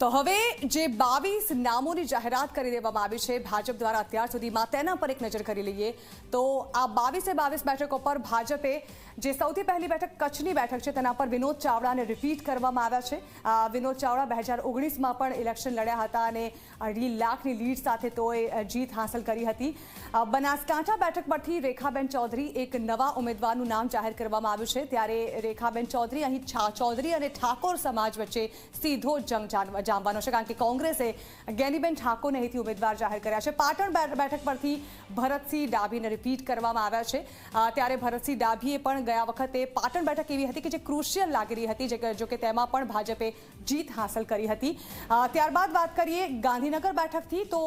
તો હવે જે બાવીસ નામોની જાહેરાત કરી દેવામાં આવી છે ભાજપ દ્વારા અત્યાર સુધીમાં, તેના પર એક નજર કરી લઈએ. તો આ બાવીસે બાવીસ બેઠકો પર ભાજપે જે સૌથી પહેલી બેઠક કચ્છની બેઠક છે, તેના પર વિનોદ ચાવડાને રિપીટ કરવામાં આવ્યા છે. વિનોદ ચાવડા બે હજાર ઓગણીસમાં પણ ઇલેક્શન લડ્યા હતા અને અઢી લાખની લીડ સાથે તોએ જીત હાંસલ કરી હતી. બનાસકાંઠા બેઠક પરથી રેખાબેન ચૌધરી એક નવા ઉમેદવારનું નામ જાહેર કરવામાં આવ્યું છે. ત્યારે રેખાબેન ચૌધરી અહીં છા, ચૌધરી અને ઠાકોર સમાજ વચ્ચે સીધો જંગ જાન- જામવાનો છે, કારણ કે કોંગ્રેસે ગેનીબેન ઠાકોરને અહીંથી ઉમેદવાર જાહેર કર્યા છે. પાટણ બેઠક પરથી ભરતસિંહ ડાભીને રિપીટ કરવામાં આવ્યા છે. ત્યારે ભરતસિંહ ડાભીએ પણ ગયા વખતે પાટણ બેઠક એવી હતી કે જે ક્રુશિયલ લાગી રહી હતી, જો કે તેમાં પણ ભાજપે જીત હાંસલ કરી હતી. ત્યારબાદ વાત કરીએ ગાંધીનગર બેઠકથી, તો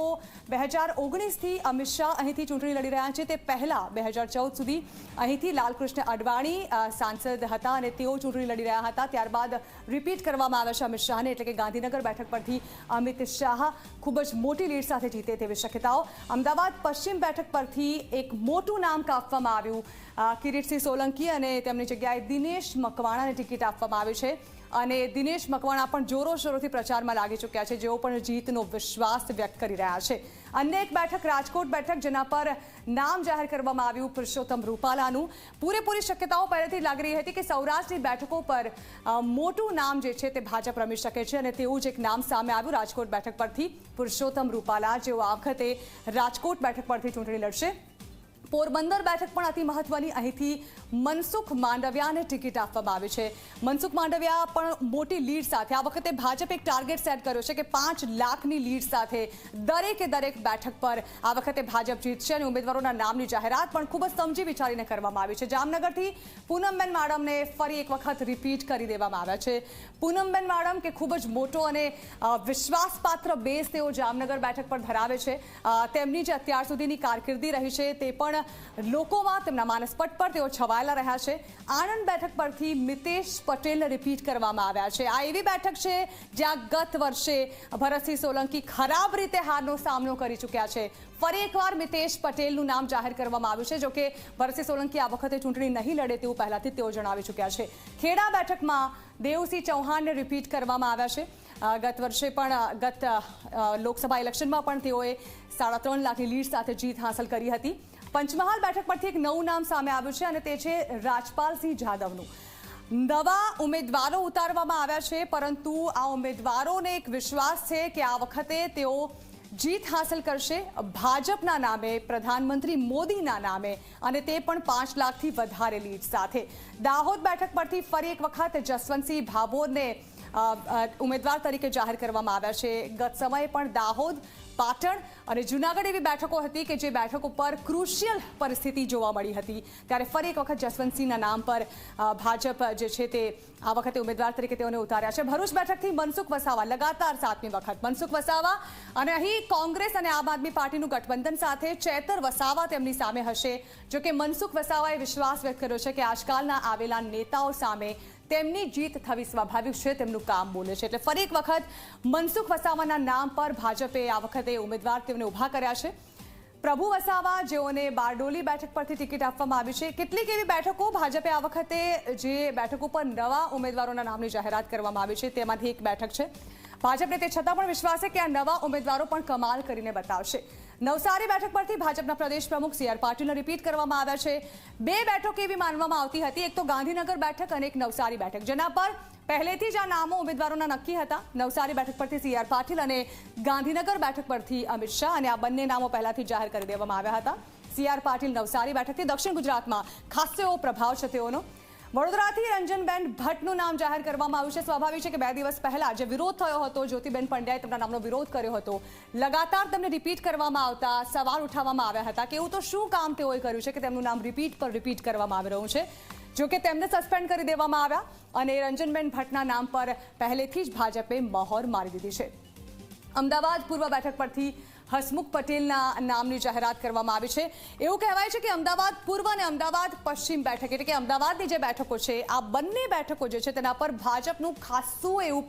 બે હજાર ઓગણીસથી અમિત શાહ અહીંથી ચૂંટણી લડી રહ્યા છે. તે પહેલા બે હજાર ચૌદ સુધી અહીંથી લાલકૃષ્ણ અડવાણી સાંસદ હતા અને તેઓ ચૂંટણી લડી રહ્યા હતા. ત્યારબાદ રિપીટ કરવામાં આવ્યા છે અમિત શાહને, એટલે કે ગાંધીનગર બેઠક પરથી અમિત શાહ ખૂબ જ મોટી લીડ સાથે જીતે તેવી શક્યતાઓ. અમદાવાદ પશ્ચિમ બેઠક પરથી એક મોટું નામ કાપવામાં આવ્યું. કિરીટસિંહ સોલંકી અને તેમની જગ્યાએ દિનેશ મકવાણાને ટિકિટ આપવામાં આવી છે. અને દિનેશ મકવાણા પણ જોરોશોરોથી પ્રચારમાં લાગી ચૂક્યા છે. જેઓ પણ જીતનો વિશ્વાસ વ્યક્ત કરી રહ્યા છે. અન્ય એક બેઠક, રાજકોટ બેઠક, જેના પર નામ જાહેર કરવામાં આવ્યું પુરુષોત્તમ રૂપાલાનું. પૂરેપૂરી શક્યતાઓ પહેલેથી લાગી રહી હતી કે સૌરાષ્ટ્રની બેઠકો પર મોટું નામ જે છે તે ભાજપ રમી શકે છે અને તેવું જ એક નામ સામે આવ્યું રાજકોટ બેઠક પરથી પુરુષોત્તમ રૂપાલા. જેઓ આ વખતે રાજકોટ બેઠક પરથી ચૂંટણી લડશે. પોરબંદર બેઠક પણ અતિ મહત્વની. અહીંથી મનસુખ માંડવિયાને ટિકિટ આપવામાં આવી છે. મનસુખ માંડવિયા પણ મોટી લીડ સાથે. આ વખતે ભાજપે એક ટાર્ગેટ સેટ કર્યો છે કે પાંચ લાખની લીડ સાથે દરેકે દરેક બેઠક પર આ વખતે ભાજપ જીતશે અને ઉમેદવારોના નામની જાહેરાત પણ ખૂબ જ સમજી વિચારીને કરવામાં આવી છે. જામનગરથી પૂનમબેન માડમને ફરી એક વખત રિપીટ કરી દેવામાં આવ્યા છે. પૂનમબેન માડમ, કે ખૂબ જ મોટો અને વિશ્વાસપાત્ર બેઝ તેઓ જામનગર બેઠક પર ધરાવે છે. તેમની જે અત્યાર સુધીની કારકિર્દી રહી છે તે પણ લોકોમાં તેમના માનસપટ પર તેઓ છવાયેલા રહ્યા છે. આણંદ બેઠક પરથી મિતેશ પટેલને રિપીટ કરવામાં આવ્યા છે. આ એવી બેઠક છે જ્યાં ગત વર્ષે ભરતસિંહ સોલંકી ખરાબ રીતે હારનો સામનો કરી ચૂક્યા છે. ફરી એકવાર મિતેશ પટેલનું નામ જાહેર કરવામાં આવ્યું છે, જોકે ભરતસિંહ સોલંકી આ વખતે ચૂંટણી નહીં લડે તેવું પહેલાથી તેઓ જણાવી ચૂક્યા છે. ખેડા બેઠકમાં દેવસિંહ ચૌહાણને રિપીટ કરવામાં આવ્યા છે. ગત વર્ષે પણ ગત લોકસભા ઇલેક્શનમાં પણ તેઓએ સાડા ત્રણ લાખની લીડ સાથે જીત હાંસલ કરી હતી. પંચમહાલ બેઠક પરથી એક નવું નામ સામે આવ્યું છે અને તે છે રાજપાલસિંહ જાદવનું. નવા ઉમેદવારો ઉતારવામાં આવ્યા છે, પરંતુ આ ઉમેદવારોને એક વિશ્વાસ છે કે આ વખતે તેઓ જીત હાંસલ કરશે. ભાજપના નામે, પ્રધાનમંત્રી મોદીના નામે અને તે પણ પાંચ લાખથી વધારે લીડ સાથે. દાહોદ બેઠક પરથી ફરી એક વખત જસવંતસિંહ ભાભોરને ઉમેદવાર તરીકે જાહેર કરવામાં આવ્યા છે. ગત સમયે પણ દાહોદ પાટણ અને જુનાગઢ એવી બેઠકો હતી કે જે બેઠકો પર ક્રુશિયલ પરિસ્થિતિ જોવા મળી હતી. ત્યારે ફરી એક વખત જસવંતસિંહના નામ પર ભાજપ જે છે તે આ વખતે ઉમેદવાર તરીકે તેઓને ઉતાર્યા છે. ભરૂચ બેઠકથી મનસુખ વસાવા લગાતાર સાતમી વખત. મનસુખ વસાવા અને અહીં કોંગ્રેસ અને આમ આદમી પાર્ટીનું ગઠબંધન સાથે ચેતર વસાવા તેમની સામે હશે. જો કે મનસુખ વસાવાએ વિશ્વાસ વ્યક્ત કર્યો છે કે આજકાલના આવેલા નેતાઓ સામે તેમની જીત થવી સ્વાભાવિક છે, તેમનું કામ બોલે છે. એટલે ફરી એક વખત મનસુખ વસાવાના નામ પર ભાજપે આ વખતે ઉમેદવાર તેમને ઊભા કર્યા છે. પ્રભુ વસાવા, જેઓને બારડોલી બેઠક પરથી ટિકિટ આપવામાં આવી છે, કેટલીક એવી બેઠકો ભાજપે આ વખતે જે બેઠકો પર નવા ઉમેદવારોના નામની જાહેરાત કરવામાં આવી છે, તેમાંથી એક બેઠક છે. ભાજપને તે છતાં પણ વિશ્વાસ છે કે આ નવા ઉમેદવારો પણ કમાલ કરીને બતાવશે. નવસારી બેઠક પરથી ભાજપના પ્રદેશ પ્રમુખ સી આર પાટીલને રિપીટ કરવામાં આવ્યા છે. બે બેઠકો એવી માનવામાં આવતી હતી. એક તો ગાંધીનગર બેઠક અને એક નવસારી બેઠક. જેના પર પહેલેથી જ આ નામો ઉમેદવારોના નક્કી હતા. નવસારી બેઠક પરથી સી આર પાટીલ અને ગાંધીનગર બેઠક પરથી અમિત શાહ અને આ બંને નામો પહેલાથી જાહેર કરી દેવામાં આવ્યા હતા. સી આર પાટીલ નવસારી બેઠકથી દક્ષિણ ગુજરાતમાં. ખાસો પ્રભાવ છે તેઓનો. વડોદરાથી રંજનબેન ભટ્ટનું નામ જાહેર કરવામાં આવ્યું છે. સ્વાભાવિક છે કે બે દિવસ પહેલા જે વિરોધ થયો હતો, જ્યોતિબેન પંડ્યાએ તેમના નામનો વિરોધ કર્યો હતો. લગાતાર તેમને રિપીટ કરવામાં આવતા સવાલ ઉઠાવવામાં આવ્યા હતા કે એવું તો શું કામ તેઓએ કર્યું છે કે તેમનું નામ રિપીટ પર રિપીટ કરવામાં આવી રહ્યું છે? જો કે તેમને સસ્પેન્ડ કરી દેવામાં આવ્યા અને રંજનબેન ભટ્ટના નામ પર પહેલેથી જ ભાજપે મહોર મારી દીધી છે. અમદાવાદ પૂર્વ બેઠક પરથી હસમુખ પટેલના નામની જાહેરાત કરવામાં આવી છે. એવું કહેવાય છે કે અમદાવાદ પૂર્વ અને અમદાવાદ પશ્ચિમ બેઠક એટલે કે અમદાવાદની જે બેઠકો છે, આ બંને બેઠકો જે છે તેના પર ભાજપનું ખાસું એવું